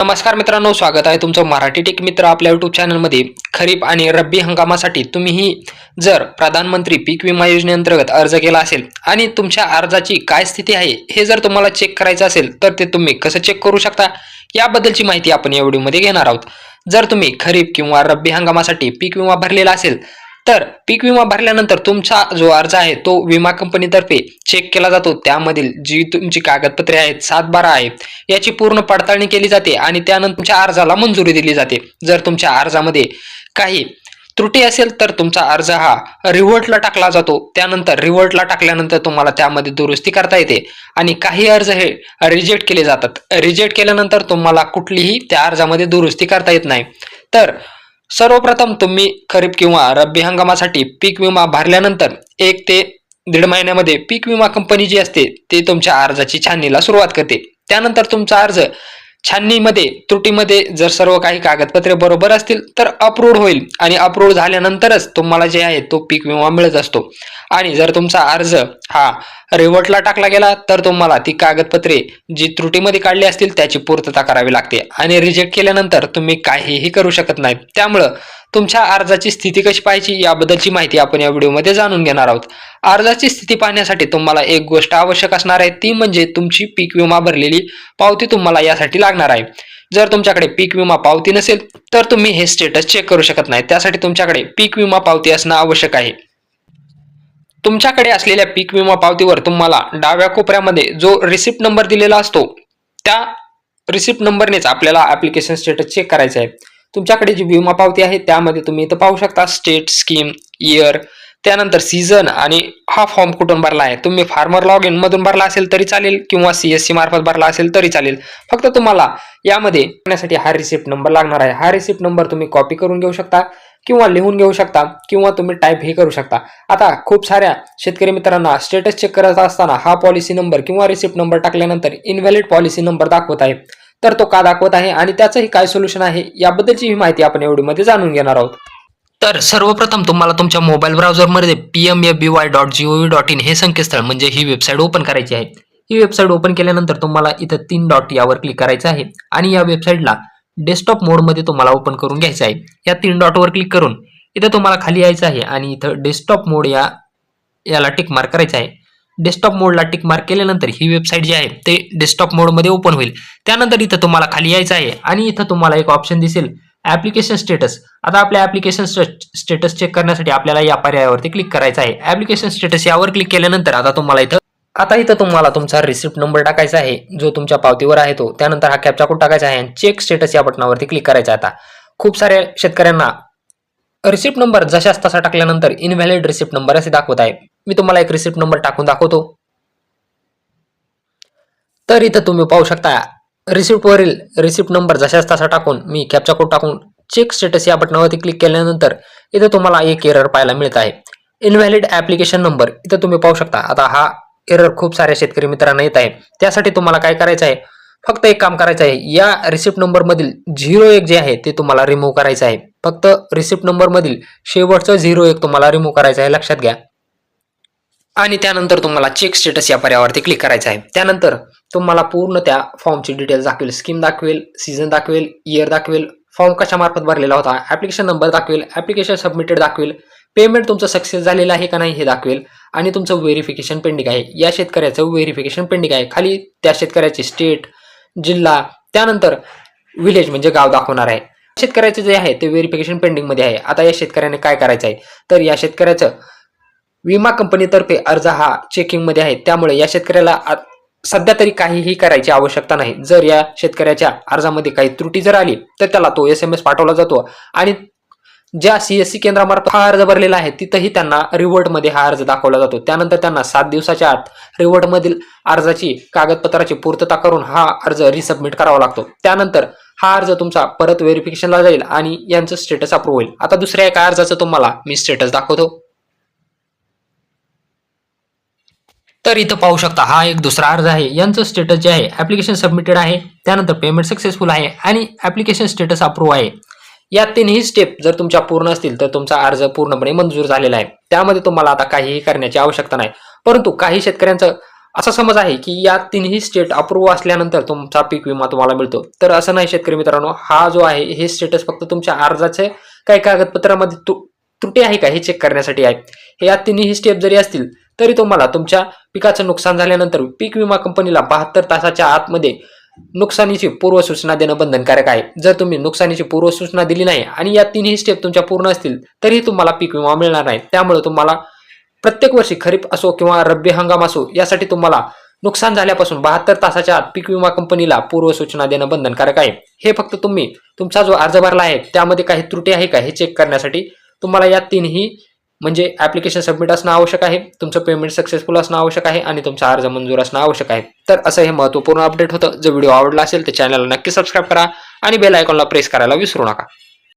नमस्कार मित्रांनो स्वागत आहे तुमचं मराठी टेक मित्र आपल्या युट्यूब चॅनलमध्ये खरीप आणि रब्बी हंगामासाठी तुम्हीही जर प्रधानमंत्री पीक विमा योजनेअंतर्गत अर्ज केला असेल आणि तुमच्या अर्जाची काय स्थिती आहे हे जर तुम्हाला चेक करायचं असेल तर ते तुम्ही कसं चेक करू शकता? याबद्दलची माहिती आपण या व्हिडिओमध्ये घेणार आहोत. जर तुम्ही खरीप किंवा रब्बी हंगामासाठी पीक विमा भरलेला असेल तर पीक विमा भरल्यानंतर तुमचा जो अर्ज आहे तो विमा कंपनीतर्फे चेक केला जातो. त्यामधील जी तुमची कागदपत्रे आहेत सात बारा आहे याची पूर्ण पडताळणी केली जाते आणि त्यानंतर तुमच्या अर्जाला मंजुरी दिली जाते. जर तुमच्या अर्जामध्ये काही त्रुटी असेल तर तुमचा अर्ज हा रिव्हर्टला टाकला जातो. त्यानंतर रिव्हर्टला टाकल्यानंतर तुम्हाला त्यामध्ये दुरुस्ती करता येते आणि काही अर्ज हे रिजेक्ट केले जातात. रिजेक्ट केल्यानंतर तुम्हाला कुठलीही त्या अर्जामध्ये दुरुस्ती करता येत नाही. तर सर्वप्रथम तुम्ही खरीप किंवा रब्बी हंगामासाठी पीक विमा भरल्यानंतर एक ते दीड महिन्यामध्ये पीक विमा कंपनी जी असते ती तुमच्या अर्जाची छाननीला सुरुवात करते. त्यानंतर तुमचा अर्ज छाननीमध्ये त्रुटीमध्ये जर सर्व काही कागदपत्रे बरोबर असतील तर अप्रूव्ड होईल. आणि अप्रूव्ड झाल्यानंतरच तुम्हाला जे आहे तो पीक विमा मिळत असतो. आणि जर तुमचा अर्ज हा रिवर्टला टाकला गेला तर तुम्हाला ती कागदपत्रे जी त्रुटीमध्ये काढली असतील त्याची पूर्तता करावी लागते. आणि रिजेक्ट केल्यानंतर तुम्ही काहीही करू शकत नाही. त्यामुळं तुमच्या अर्जाची स्थिती कशी पाहायची याबद्दलची माहिती आपण या व्हिडिओमध्ये जाणून घेणार आहोत. अर्जाची स्थिती पाहण्यासाठी तुम्हाला एक गोष्ट आवश्यक असणार आहे ती म्हणजे तुमची पीक विमा भरलेली पावती तुम्हाला यासाठी लागणार आहे. जर तुमच्याकडे पीक विमा पावती नसेल तर तुम्ही हे स्टेटस चेक करू शकत नाही. त्यासाठी तुमच्याकडे पीक विमा पावती असणं आवश्यक आहे. तुमच्याकडे असलेल्या पीक विमा पावतीवर तुम्हाला डाव्या कोपऱ्यामध्ये जो रिसिप्ट नंबर दिलेला असतो त्या रिसिप्ट नंबरनेच आपल्याला ऍप्लिकेशन स्टेटस चेक करायचं आहे. तुमच्याकडे जी विमा पावती आहे त्यामध्ये तुम्ही इथं पाहू शकता स्टेट स्कीम इयर त्यानंतर सीझन आणि हा फॉर्म कुठून भरला आहे. तुम्ही फार्मर लॉग इन मधून भरला असेल तरी चालेल किंवा सीएससी मार्फत भरला असेल तरी चालेल. फक्त तुम्हाला यामध्ये करण्यासाठी हा रिसिप्ट नंबर लागणार आहे. हा रिसिप्ट नंबर तुम्ही कॉपी करून घेऊ शकता किंवा लिहून घेऊ शकता किंवा तुम्ही टाईप हे करू शकता. आता खूप साऱ्या शेतकरी मित्रांना स्टेटस चेक करत असताना हा पॉलिसी नंबर किंवा रिसिप्ट नंबर टाकल्यानंतर इनव्हॅलिड पॉलिसी नंबर दाखवत आहे तर तो का दाखवत आहे आणि त्याचंही काय सोल्युशन आहे याबद्दलची ही माहिती आपण एवढीमध्ये जाणून घेणार आहोत. तर सर्वप्रथम तुम्हाला तुमच्या mobile ब्राउझरमध्ये P M F B Y dot G O V dot in हे संकेतस्थळ म्हणजे ही वेबसाईट ओपन करायची आहे. ही वेबसाईट ओपन केल्यानंतर तुम्हाला इथं तीन डॉट यावर क्लिक करायचं आहे आणि या वेबसाईटला डेस्कटॉप मोडमध्ये तुम्हाला ओपन करून घ्यायचं आहे. या तीन डॉटवर क्लिक करून इथं तुम्हाला खाली यायचं आहे आणि इथं डेस्कटॉप मोड या याला टिक मार्क करायचं आहे. डेस्कटॉप मोडला टिक मार्क केल्यानंतर ही वेबसाईट जी आहे ते डेस्कटॉप मोडमध्ये ओपन होईल. त्यानंतर इथं तुम्हाला खाली यायचं आहे आणि इथं तुम्हाला एक ऑप्शन दिसेल ऍप्लिकेशन स्टेटस आता आपल्या ऍप्लिकेशन स्टेटस चेक करण्यासाठी आपल्याला या पर्यायावरती क्लिक करायचं आहे. ऍप्लिकेशन स्टेटस यावर क्लिक केल्यानंतर आता तुम्हाला इथं आता इथं तुम्हाला तुमचा रिसिप्ट नंबर टाकायचा आहे जो तुमच्या पावतीवर आहे तो. त्यानंतर हा कॅपचा कोड टाकायचा आहे? आणि चेक स्टेटस या बटनावरती क्लिक करायचा आहे आता. खूप साऱ्या शेतकऱ्यांना रिसिप्ट नंबर जशाच तसा टाकल्यानंतर इनव्हॅलिड रिसिप्ट नंबर असे दाखवत आहे. मी तुम्हाला एक रिसिप्ट नंबर टाकून दाखवतो. तर इथं तुम्ही पाहू शकता रिसिप्टवरील रिसिप्ट नंबर जशाच तसा टाकून मी कॅपचा कोड टाकून चेक स्टेटस या बटनावरती क्लिक केल्यानंतर इथं तुम्हाला एक एरर पाहायला मिळत आहे. इनव्हॅलिड ॲप्लिकेशन नंबर इथं तुम्ही पाहू शकता आता हा एरर खूप साऱ्या शेतकरी मित्रांना येत आहे. त्यासाठी तुम्हाला काय करायचं आहे? फक्त एक काम करायचं आहे या रिसिप्ट नंबरमधील झिरो एक जे आहे ते तुम्हाला रिमूव्ह करायचं आहे. फक्त रिसिप्ट नंबरमधील शेवटचं झिरो एक तुम्हाला रिमूव्ह करायचं आहे. लक्षात घ्या. आणि त्यानंतर तुम्हाला चेक स्टेटस या पर्यावरती क्लिक करायचं आहे. त्यानंतर तुम्हाला पूर्ण त्या फॉर्मची डिटेल्स दाखवेल. स्कीम दाखवेल सीझन दाखवेल इयर दाखवेल. फॉर्म कशा मार्फत भरलेला होता ॲप्लिकेशन नंबर दाखवेल ॲप्लिकेशन सबमिटेड दाखवेल. पेमेंट तुमचं सक्सेस झालेलं आहे का नाही हे दाखवेल. आणि तुमचं व्हेरिफिकेशन पेंडिंग आहे. या शेतकऱ्याचं व्हेरिफिकेशन पेंडिंग आहे. खाली त्या शेतकऱ्याचे स्टेट जिल्हा त्यानंतर विलेज म्हणजे गाव दाखवणार आहे. शेतकऱ्याचे जे आहे ते व्हेरिफिकेशन पेंडिंगमध्ये आहे. आता या शेतकऱ्याने काय करायचं आहे? तर या शेतकऱ्याचं विमा कंपनीतर्फे अर्ज हा चेकिंगमध्ये आहे. त्यामुळे या शेतकऱ्याला सध्या तरी काहीही करायची आवश्यकता नाही. जर या शेतकऱ्याच्या अर्जामध्ये काही त्रुटी जर आली तर त्याला तो एस एम एस पाठवला जातो. आणि ज्या सीएससी केंद्रामार्फत हा अर्ज भरलेला आहे तिथंही त्यांना रिवॉर्डमध्ये हा अर्ज दाखवला जातो. त्यानंतर त्यांना सात दिवसाच्या आत रिवॉर्डमधील अर्जाची कागदपत्राची पूर्तता करून हा अर्ज रिसबमिट करावा लागतो. त्यानंतर हा अर्ज तुमचा परत व्हेरिफिकेशनला जाईल आणि यांचं स्टेटस अप्रूव्ह होईल. आता दुसऱ्या एका अर्जाचं तुम्हाला मी स्टेटस दाखवतो. तर इथं पाहू शकता हा एक दुसरा अर्ज आहे. यांचं स्टेटस जे आहे ऍप्लिकेशन सबमिटेड आहे. त्यानंतर पेमेंट सक्सेसफुल आहे आणि ऍप्लिकेशन स्टेटस अप्रूव्ह आहे. या तिन्ही स्टेप जर तुमच्या पूर्ण असतील तर तुमचा अर्ज पूर्णपणे मंजूर झालेला आहे. त्यामध्ये तुम्हाला आता काहीही करण्याची आवश्यकता नाही. परंतु काही शेतकऱ्यांचं असा समज आहे की या तिन्ही स्टेट अप्रूव्ह असल्यानंतर तुमचा पीक विमा तुम्हाला मिळतो. तर असं नाही शेतकरी मित्रांनो हा जो आहे हे स्टेटस फक्त तुमच्या अर्जाचे काही कागदपत्रामध्ये तु- त्रुटी आहे का हे चेक करण्यासाठी आहे. हे या तिन्ही स्टेप जरी असतील तरी तुम्हाला तुमच्या पिकाचं नुकसान झाल्यानंतर पीक विमा कंपनीला बहात्तर तासाच्या आतमध्ये नुकसानीची पूर्वसूचना देणं बंधनकारक आहे. जर तुम्ही नुकसानीची पूर्वसूचना दिली नाही आणि या तिन्ही स्टेप तुमच्या पूर्ण असतील तरीही तुम्हाला पीक विमा मिळणार नाही. त्यामुळे तुम्हाला प्रत्येक वर्षी खरीप असो किंवा रब्बी हंगाम असो यासाठी तुम्हाला नुकसान झाल्यापासून बहात्तर तासाच्या आत पीक विमा कंपनीला पूर्वसूचना देणं बंधनकारक आहे. हे फक्त तुम्ही तुमचा जो अर्ज भरला आहे त्यामध्ये काही त्रुटी आहे का हे चेक करण्यासाठी तुम्हाला या तीनही म्हणजे ऍप्लिकेशन सबमिट असणं आवश्यक आहे तुमचं पेमेंट सक्सेसफुल असणं आवश्यक आहे आणि तुमचा अर्ज मंजूर असणं आवश्यक आहे. तर असं हे महत्त्वपूर्ण अपडेट होतं. जर व्हिडिओ आवडला असेल तर चॅनलला नक्की सबस्क्राईब करा आणि बेल आयकॉनला प्रेस करायला विसरू नका.